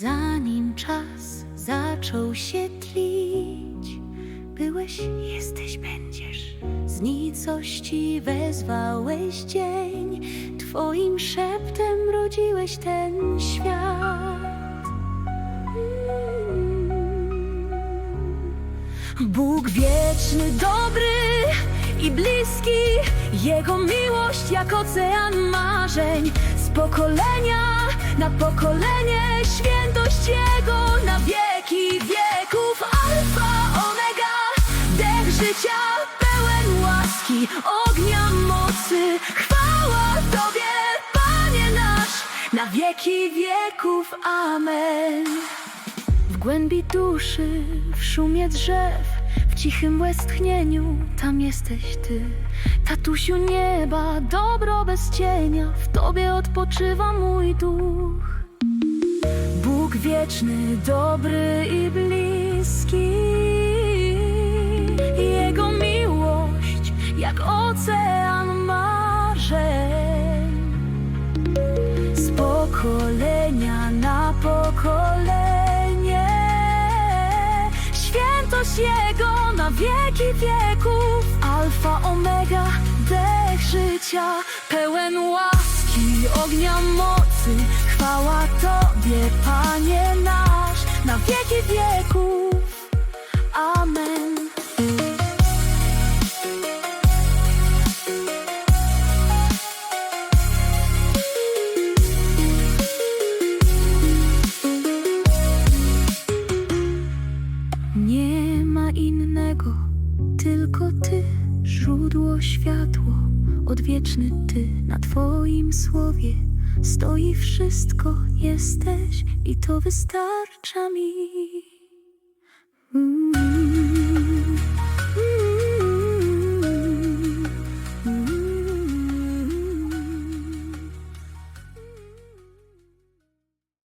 ten czas zaczął się tlić. Byłeś, jesteś, będziesz. Z nicości wezwałeś dzień. Twoim szeptem rodziłeś ten świat. Bóg wieczny, dobry i bliski, Jego miłość jak ocean marzeń. Z pokolenia na pokolenie, świętość Jego na wieki wieków. Alfa, omega, dech życia, pełen łaski, ognia mocy. Chwała Tobie, Panie nasz, na wieki wieków. Amen. W głębi duszy, w szumie drzew, w cichym westchnieniu, tam jesteś ty. Tatusiu nieba, dobro bez cienia, w tobie odpoczywa mój duch. Bóg wieczny, dobry i bliski. Jego na wieki wieków, Alfa, Omega, dech życia, pełen łaski, ognia mocy. Chwała Tobie, Panie nasz, na wieki wieków. Źródło światło, odwieczny Ty. Na Twoim słowie stoi wszystko, jesteś i to wystarcza mi. Mm.